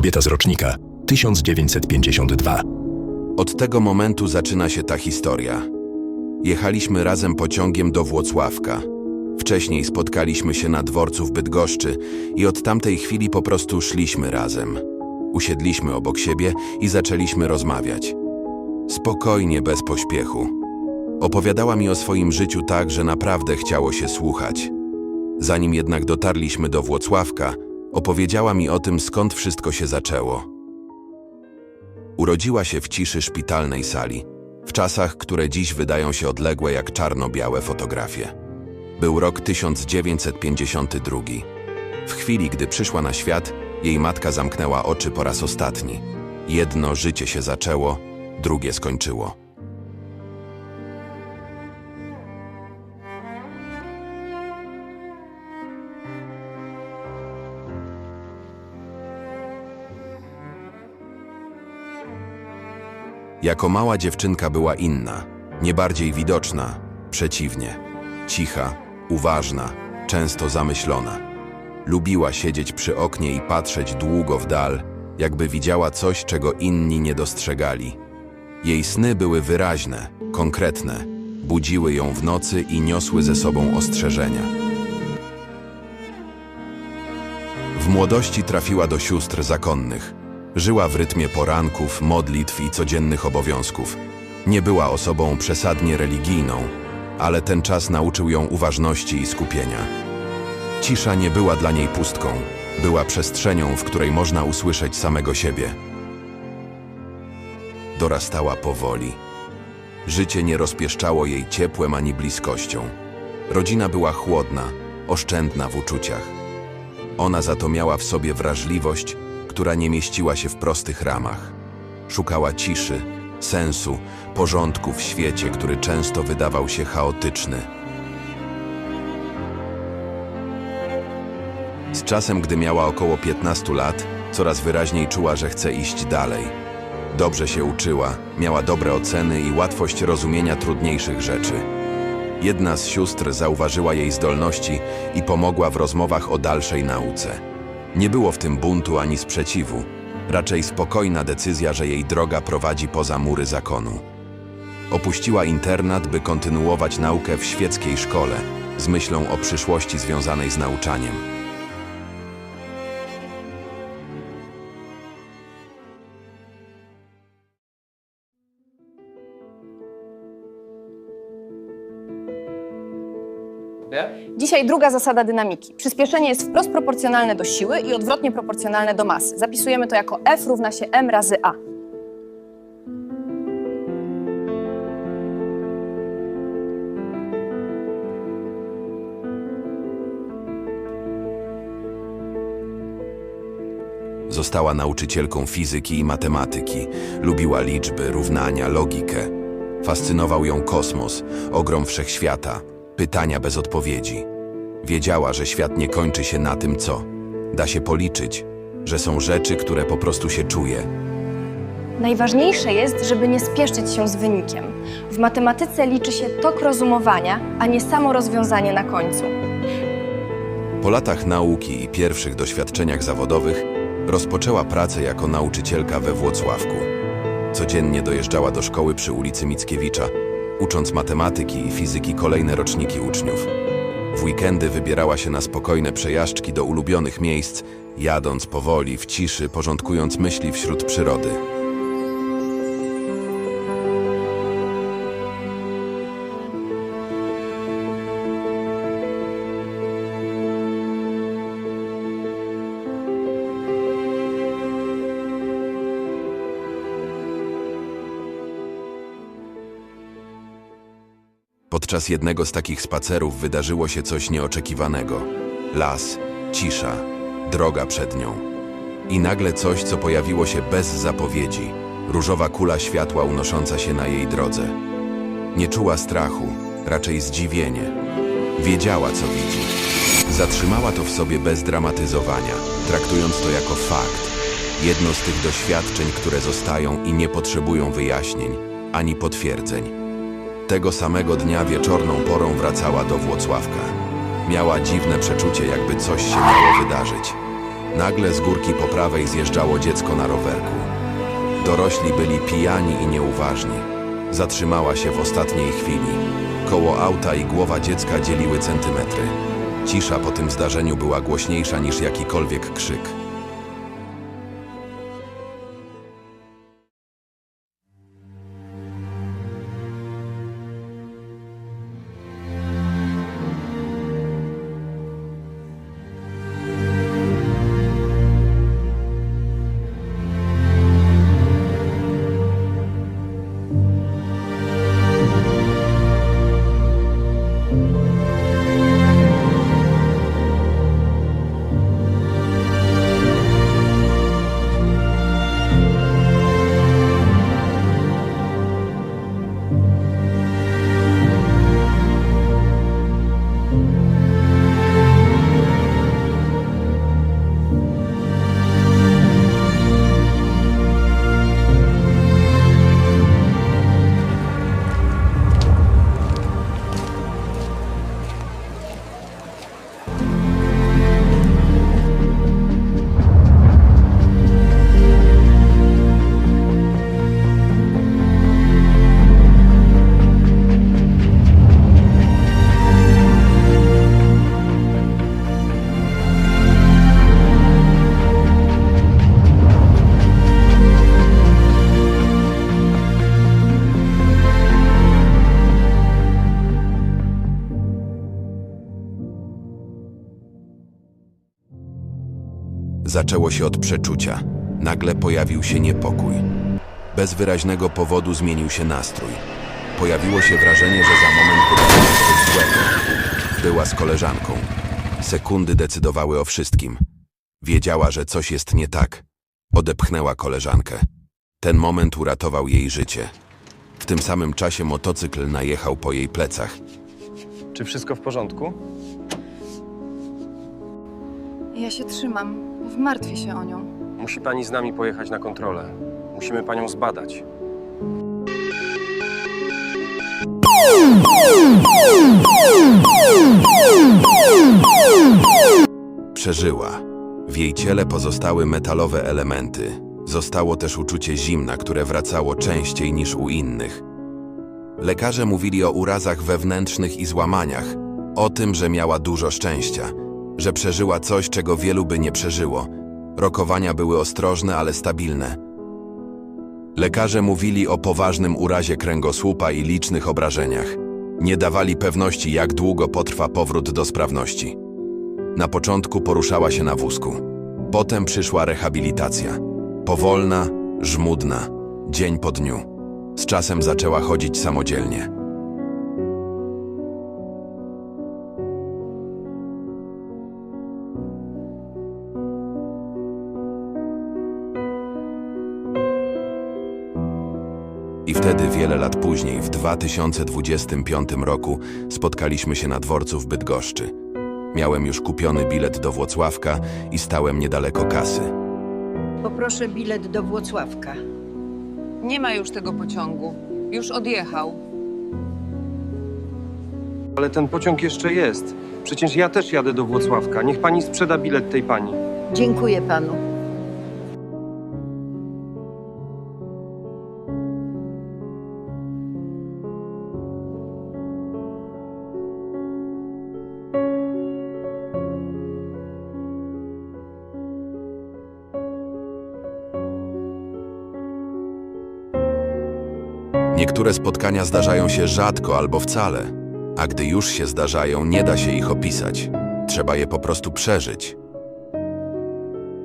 Kobieta z rocznika 1952. Od tego momentu zaczyna się ta historia. Jechaliśmy razem pociągiem do Włocławka. Wcześniej spotkaliśmy się na dworcu w Bydgoszczy i od tamtej chwili po prostu szliśmy razem. Usiedliśmy obok siebie i zaczęliśmy rozmawiać. Spokojnie, bez pośpiechu. Opowiadała mi o swoim życiu tak, że naprawdę chciało się słuchać. Zanim jednak dotarliśmy do Włocławka, opowiedziała mi o tym, skąd wszystko się zaczęło. Urodziła się w ciszy szpitalnej sali, w czasach, które dziś wydają się odległe jak czarno-białe fotografie. Był rok 1952. W chwili, gdy przyszła na świat, jej matka zamknęła oczy po raz ostatni. Jedno życie się zaczęło, drugie skończyło. Jako mała dziewczynka była inna, nie bardziej widoczna, przeciwnie. Cicha, uważna, często zamyślona. Lubiła siedzieć przy oknie i patrzeć długo w dal, jakby widziała coś, czego inni nie dostrzegali. Jej sny były wyraźne, konkretne, budziły ją w nocy i niosły ze sobą ostrzeżenia. W młodości trafiła do sióstr zakonnych. Żyła w rytmie poranków, modlitw i codziennych obowiązków. Nie była osobą przesadnie religijną, ale ten czas nauczył ją uważności i skupienia. Cisza nie była dla niej pustką, była przestrzenią, w której można usłyszeć samego siebie. Dorastała powoli. Życie nie rozpieszczało jej ciepłem ani bliskością. Rodzina była chłodna, oszczędna w uczuciach. Ona za to miała w sobie wrażliwość, która nie mieściła się w prostych ramach. Szukała ciszy, sensu, porządku w świecie, który często wydawał się chaotyczny. Z czasem, gdy miała około 15 lat, coraz wyraźniej czuła, że chce iść dalej. Dobrze się uczyła, miała dobre oceny i łatwość rozumienia trudniejszych rzeczy. Jedna z sióstr zauważyła jej zdolności i pomogła w rozmowach o dalszej nauce. Nie było w tym buntu ani sprzeciwu, raczej spokojna decyzja, że jej droga prowadzi poza mury zakonu. Opuściła internat, by kontynuować naukę w świeckiej szkole, z myślą o przyszłości związanej z nauczaniem. Dzisiaj druga zasada dynamiki. Przyspieszenie jest wprost proporcjonalne do siły i odwrotnie proporcjonalne do masy. Zapisujemy to jako F równa się m razy A. Została nauczycielką fizyki i matematyki. Lubiła liczby, równania, logikę. Fascynował ją kosmos, ogrom wszechświata, pytania bez odpowiedzi. Wiedziała, że świat nie kończy się na tym, co da się policzyć, że są rzeczy, które po prostu się czuje. Najważniejsze jest, żeby nie spieszyć się z wynikiem. W matematyce liczy się tok rozumowania, a nie samo rozwiązanie na końcu. Po latach nauki i pierwszych doświadczeniach zawodowych rozpoczęła pracę jako nauczycielka we Włocławku. Codziennie dojeżdżała do szkoły przy ulicy Mickiewicza, ucząc matematyki i fizyki kolejne roczniki uczniów. W weekendy wybierała się na spokojne przejażdżki do ulubionych miejsc, jadąc powoli, w ciszy, porządkując myśli wśród przyrody. Podczas jednego z takich spacerów wydarzyło się coś nieoczekiwanego. Las, cisza, droga przed nią. I nagle coś, co pojawiło się bez zapowiedzi. Różowa kula światła unosząca się na jej drodze. Nie czuła strachu, raczej zdziwienie. Wiedziała, co widzi. Zatrzymała to w sobie bez dramatyzowania, traktując to jako fakt. Jedno z tych doświadczeń, które zostają i nie potrzebują wyjaśnień, ani potwierdzeń. Tego samego dnia wieczorną porą wracała do Włocławka. Miała dziwne przeczucie, jakby coś się miało wydarzyć. Nagle z górki po prawej zjeżdżało dziecko na rowerku. Dorośli byli pijani i nieuważni. Zatrzymała się w ostatniej chwili. Koło auta i głowa dziecka dzieliły centymetry. Cisza po tym zdarzeniu była głośniejsza niż jakikolwiek krzyk. Zaczęło się od przeczucia. Nagle pojawił się niepokój. Bez wyraźnego powodu zmienił się nastrój. Pojawiło się wrażenie, że za moment wydarzy się coś złego. Była z koleżanką. Sekundy decydowały o wszystkim. Wiedziała, że coś jest nie tak. Odepchnęła koleżankę. Ten moment uratował jej życie. W tym samym czasie motocykl najechał po jej plecach. Czy wszystko w porządku? Ja się trzymam. Wmartwię się o nią. Musi pani z nami pojechać na kontrolę. Musimy panią zbadać. Przeżyła. W jej ciele pozostały metalowe elementy. Zostało też uczucie zimna, które wracało częściej niż u innych. Lekarze mówili o urazach wewnętrznych i złamaniach, o tym, że miała dużo szczęścia, że przeżyła coś, czego wielu by nie przeżyło. Rokowania były ostrożne, ale stabilne. Lekarze mówili o poważnym urazie kręgosłupa i licznych obrażeniach. Nie dawali pewności, jak długo potrwa powrót do sprawności. Na początku poruszała się na wózku. Potem przyszła rehabilitacja. Powolna, żmudna, dzień po dniu. Z czasem zaczęła chodzić samodzielnie. I wtedy, wiele lat później, w 2025 roku, spotkaliśmy się na dworcu w Bydgoszczy. Miałem już kupiony bilet do Włocławka i stałem niedaleko kasy. Poproszę bilet do Włocławka. Nie ma już tego pociągu. Już odjechał. Ale ten pociąg jeszcze jest. Przecież ja też jadę do Włocławka. Niech pani sprzeda bilet tej pani. Dziękuję panu. Niektóre spotkania zdarzają się rzadko albo wcale, a gdy już się zdarzają, nie da się ich opisać. Trzeba je po prostu przeżyć.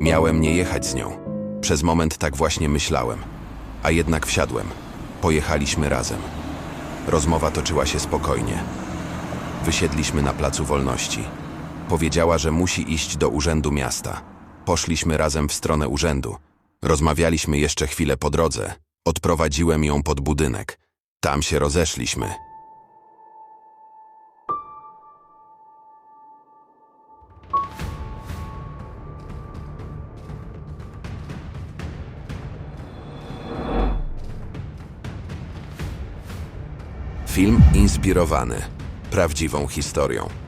Miałem nie jechać z nią. Przez moment tak właśnie myślałem, a jednak wsiadłem. Pojechaliśmy razem. Rozmowa toczyła się spokojnie. Wysiedliśmy na Placu Wolności. Powiedziała, że musi iść do urzędu miasta. Poszliśmy razem w stronę urzędu. Rozmawialiśmy jeszcze chwilę po drodze. Odprowadziłem ją pod budynek. Tam się rozeszliśmy. Film inspirowany prawdziwą historią.